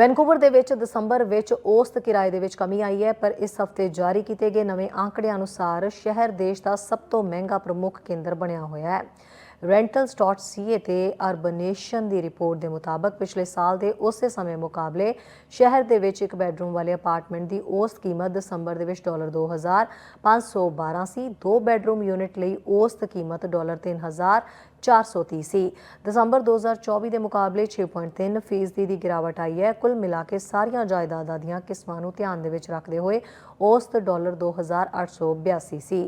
Vancouver ਦੇ ਵਿੱਚ ਦਸੰਬਰ ਵਿੱਚ ਔਸਤ ਕਿਰਾਏ ਦੇ ਵਿੱਚ ਕਮੀ ਆਈ ਹੈ, ਪਰ ਇਸ ਹਫ਼ਤੇ ਜਾਰੀ ਕੀਤੇ ਗਏ ਨਵੇਂ ਆંકੜਿਆਂ ਅਨੁਸਾਰ ਸ਼ਹਿਰ ਦੇਸ਼ ਦਾ ਸਭ ਤੋਂ ਮਹਿੰਗਾ ਪ੍ਰਮੁੱਖ ਕੇਂਦਰ ਬਣਿਆ ਹੋਇਆ ਹੈ। rentals.ca ਤੇ ਅਰਬਨੇਸ਼ਨ ਦੀ ਰਿਪੋਰਟ ਦੇ ਮੁਤਾਬਕ ਪਿਛਲੇ ਸਾਲ ਦੇ ਉਸੇ ਸਮੇਂ ਮੁਕਾਬਲੇ ਸ਼ਹਿਰ ਦੇ ਵਿੱਚ ਇੱਕ ਬੈੱਡਰੂਮ ਵਾਲੇ ਅਪਾਰਟਮੈਂਟ ਦੀ ਔਸਤ ਕੀਮਤ ਦਸੰਬਰ ਦੇ ਵਿੱਚ ਡਾਲਰ 2512 ਸੀ ਦੋ ਬੈੱਡਰੂਮ ਯੂਨਿਟ ਲਈ ਔਸਤ ਕੀਮਤ ਡਾਲਰ 3430 ਸੀ ਦਸੰਬਰ 2024 ਦੇ ਮੁਕਾਬਲੇ 6.3 ਫੀਸਦੀ ਦੀ ਗਿਰਾਵਟ ਆਈ ਹੈ। ਕੁੱਲ ਮਿਲਾ ਕੇ ਸਾਰੀਆਂ ਜਾਇਦਾਦਾਂ ਦੀਆਂ ਕਿਸਮਾਂ ਨੂੰ ਧਿਆਨ ਦੇ ਵਿੱਚ ਰੱਖਦੇ ਹੋਏ ਔਸਤ ਡਾਲਰ 2882 ਸੀ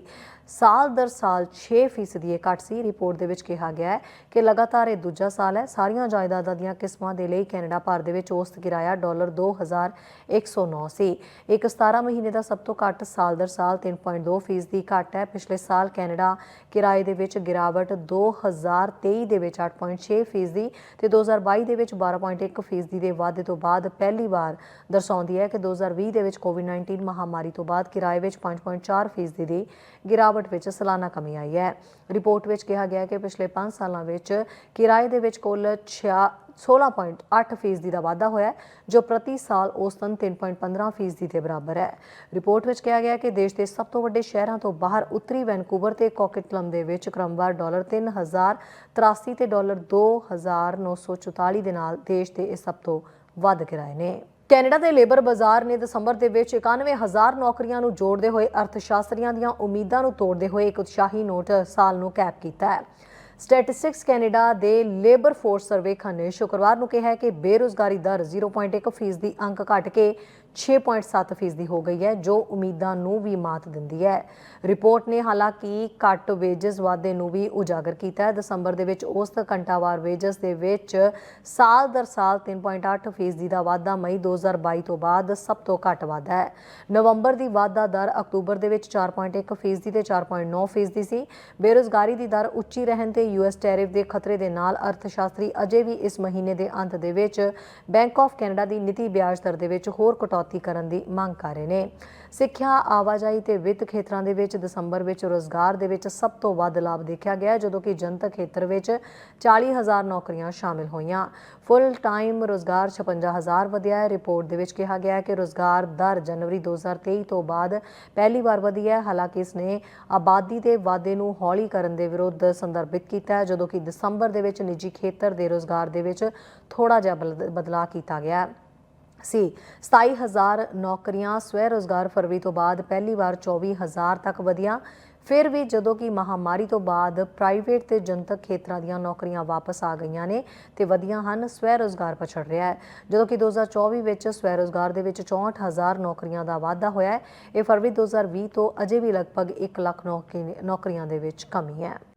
ਸਾਲ ਦਰ ਸਾਲ 6 ਫੀਸਦੀ ਇਹ ਘੱਟ ਸੀ। ਰਿਪੋਰਟ ਦੇ ਵਿੱਚ ਕਿਹਾ ਗਿਆ ਹੈ ਕਿ ਲਗਾਤਾਰ ਇਹ ਦੂਜਾ ਸਾਲ ਹੈ। ਸਾਰੀਆਂ ਜਾਇਦਾਦਾਂ ਦੀਆਂ ਕਿਸਮਾਂ ਦੇ ਲਈ ਕੈਨੇਡਾ ਭਰ ਦੇ ਵਿੱਚ ਔਸਤ ਕਿਰਾਇਆ ਡਾਲਰ 2109 ਸੀ ਇੱਕ 17 ਮਹੀਨੇ ਦਾ ਸਭ ਤੋਂ ਘੱਟ ਸਾਲ ਦਰ ਸਾਲ 3.2 ਫੀਸਦੀ ਘੱਟ ਹੈ। ਪਿਛਲੇ ਸਾਲ ਕੈਨੇਡਾ ਕਿਰਾਏ ਦੇ ਵਿੱਚ ਗਿਰਾਵਟ 2023 ਦੇ ਵਿੱਚ 8.6 ਫੀਸਦੀ ਤੇ 2022 ਦੇ ਵਿੱਚ 12.1 ਫੀਸਦੀ ਦੇ ਵਾਧੇ ਤੋਂ ਬਾਅਦ ਪਹਿਲੀ ਵਾਰ ਦਰਸਾਉਂਦੀ ਹੈ ਕਿ 2020 ਦੇ ਵਿੱਚ ਕੋਵਿਡ-19 ਮਹਾਮਾਰੀ ਤੋਂ ਬਾਅਦ ਕਿਰਾਏ ਵਿੱਚ 5.4 ਫੀਸਦੀ ਦੀ ਗਿਰਾਵਟ ਵਿੱਚ ਸਾਲਾਨਾ ਕਮੀ ਆਈ ਹੈ। ਰਿਪੋਰਟ ਵਿੱਚ ਕਿਹਾ ਗਿਆ ਹੈ ਕਿ ਪਿਛਲੇ 5 ਸਾਲਾਂ ਵਿੱਚ ਕਿਰਾਏ ਦੇ ਵਿੱਚ ਕੁੱਲ 16.8 ਫੀਸਦੀ ਦਾ ਵਾਧਾ ਹੋਇਆ ਹੈ, ਜੋ ਪ੍ਰਤੀ ਸਾਲ ਔਸਤਨ 3.15 ਫੀਸਦੀ ਦੇ ਬਰਾਬਰ ਹੈ। ਰਿਪੋਰਟ ਵਿੱਚ ਕਿਹਾ ਗਿਆ ਕਿ ਦੇਸ਼ ਦੇ ਸਭ ਤੋਂ ਵੱਡੇ ਸ਼ਹਿਰਾਂ ਤੋਂ ਬਾਹਰ ਉੱਤਰੀ ਵੈਨਕੂਵਰ ਤੇ ਕੋਕਿਟਲਮ ਦੇ ਵਿੱਚ ਕ੍ਰਮਵਾਰ ਡਾਲਰ 3083 ਤੇ ਡਾਲਰ 2944 ਦੇ ਨਾਲ ਦੇਸ਼ ਦੇ ਇਹ ਸਭ ਤੋਂ ਵੱਧ ਕਿਰਾਏ ਨੇ। ਕੈਨੇਡਾ ਦੇ ਲੇਬਰ ਬਾਜ਼ਾਰ ਨੇ ਦਸੰਬਰ ਦੇ ਵਿੱਚ 91000 ਨੌਕਰੀਆਂ ਨੂੰ ਜੋੜਦੇ ਹੋਏ ਅਰਥਸ਼ਾਸਤਰੀਆਂ ਦੀਆਂ ਉਮੀਦਾਂ ਨੂੰ ਤੋੜਦੇ ਹੋਏ ਇੱਕ ਉਤਸ਼ਾਹੀ ਨੋਟ ਸਾਲ ਨੂੰ ਕੈਪ ਕੀਤਾ ਹੈ। ਸਟੈਟਿਸਟਿਕਸ ਕੈਨੇਡਾ ਦੇ ਲੇਬਰ ਫੋਰਸ ਸਰਵੇਖਣ ਨੇ ਸ਼ੁੱਕਰਵਾਰ ਨੂੰ ਕਿਹਾ ਕਿ ਬੇਰੁਜ਼ਗਾਰੀ ਦਰ 0.1 ਫੀਸਦੀ ਅੰਕ ਘਟ ਕੇ 6.7 ਫੀਸਦੀ ਹੋ ਗਈ ਹੈ, ਜੋ ਉਮੀਦਾਂ ਨੂੰ ਵੀ ਮਾਤ ਦਿੰਦੀ ਹੈ। ਰਿਪੋਰਟ ਨੇ ਹਾਲਾਂਕਿ ਘੱਟ ਵੇਜਸ ਵਾਧੇ ਨੂੰ ਵੀ ਉਜਾਗਰ ਕੀਤਾ ਹੈ। ਦਸੰਬਰ ਦੇ ਵਿੱਚ ਔਸਤ ਘੰਟਾਵਾਰ ਵੇਜਸ ਦੇ ਵਿੱਚ ਸਾਲ ਦਰ ਸਾਲ 3.8 ਫੀਸਦੀ ਦਾ ਵਾਧਾ, ਮਈ 2022 ਤੋਂ ਬਾਅਦ ਸਭ ਤੋਂ ਘੱਟ ਵਾਧਾ ਹੈ। ਨਵੰਬਰ ਦੀ ਵਾਧਾ ਦਰ ਅਕਤੂਬਰ ਦੇ ਵਿੱਚ 4.1 ਫੀਸਦੀ ਤੇ 4.9 ਫੀਸਦੀ ਸੀ। ਬੇਰੁਜ਼ਗਾਰੀ ਦੀ ਦਰ ਉੱਚੀ ਰਹਿਣ ਤੇ ਯੂਐਸ ਟੈਰਿਫ ਦੇ ਖਤਰੇ ਦੇ ਨਾਲ ਅਰਥਸ਼ਾਸਤਰੀ ਅਜੇ ਵੀ ਇਸ ਮਹੀਨੇ ਦੇ ਅੰਤ ਦੇ ਵਿੱਚ ਬੈਂਕ ਆਫ ਕੈਨੇਡਾ ਦੀ ਨੀਤੀ ਵਿਆਜ ਦਰ ਦੇ ਵਿੱਚ ਹੋਰ ਕਟੌਤੀ ਕਰਨ ਦੀ ਮੰਗ ਕਰ ਰਹੇ ਨੇ। ਸਿੱਖਿਆ, ਆਵਾਜਾਈ ਤੇ ਵਿੱਤ ਖੇਤਰਾਂ ਦੇ ਵਿੱਚ ਦਸੰਬਰ ਵਿੱਚ ਰੋਜ਼ਗਾਰ ਦੇ ਵਿੱਚ ਸਭ ਤੋਂ ਵੱਧ ਲਾਭ ਦੇਖਿਆ ਗਿਆ, ਜਦੋਂ ਕਿ ਜਨਤਕ ਖੇਤਰ ਵਿੱਚ 40000 ਨੌਕਰੀਆਂ ਸ਼ਾਮਿਲ ਹੋਈਆਂ। ਫੁੱਲ ਟਾਈਮ ਰੋਜ਼ਗਾਰ 56000 ਵਧਿਆ ਹੈ। ਰਿਪੋਰਟ ਦੇ ਵਿੱਚ ਕਿਹਾ ਗਿਆ ਹੈ ਕਿ ਰੋਜ਼ਗਾਰ ਦਰ ਜਨਵਰੀ 2023 ਤੋਂ ਬਾਅਦ ਪਹਿਲੀ ਵਾਰ ਵਧੀ ਹੈ। ਹਾਲਾਂਕਿ ਇਸ ਨੇ ਆਬਾਦੀ ਦੇ ਵਾਧੇ ਨੂੰ ਹੌਲੀ ਕਰਨ ਦੇ ਵਿਰੁੱਧ ਸੰਦਰਭਿਤ ਕੀਤਾ ਹੈ, ਜਦੋਂ ਕਿ ਦਸੰਬਰ ਦੇ ਵਿੱਚ ਨਿੱਜੀ ਖੇਤਰ ਦੇ ਰੋਜ਼ਗਾਰ ਦੇ ਵਿੱਚ ਥੋੜਾ ਜਿਹਾ ਬਲ- ਬਦਲਾਅ ਕੀਤਾ ਗਿਆ ਹੈ। ਸੀ। 27000 ਨੌਕਰੀਆਂ ਸਵੈ ਰੋਜ਼ਗਾਰ ਫਰਵਰੀ ਤੋਂ ਬਾਅਦ ਪਹਿਲੀ ਵਾਰ 24000 ਤੱਕ ਵਧੀਆਂ। ਫਿਰ ਵੀ ਜਦੋਂ ਕਿ ਮਹਾਮਾਰੀ ਤੋਂ ਬਾਅਦ ਪ੍ਰਾਈਵੇਟ ਤੇ ਜਨਤਕ ਖੇਤਰਾਂ ਦੀਆਂ ਨੌਕਰੀਆਂ ਵਾਪਸ ਆ ਗਈਆਂ ਨੇ ਤੇ ਵਧੀਆਂ ਹਨ ਸਵੈ ਰੋਜ਼ਗਾਰ ਪਛੜ ਰਿਹਾ ਹੈ। ਜਦੋਂ ਕਿ 2024 ਵਿੱਚ ਸਵੈ ਰੋਜ਼ਗਾਰ ਦੇ ਵਿੱਚ 64000 ਨੌਕਰੀਆਂ ਦਾ ਵਾਧਾ ਹੋਇਆ ਹੈ, ਇਹ ਫਰਵਰੀ 2020 ਤੋਂ ਅਜੇ ਵੀ ਲਗਭਗ 1 ਲੱਖ ਨੌਕਰੀ- ਨੌਕਰੀਆਂ ਦੇ ਵਿੱਚ ਕਮੀ ਹੈ।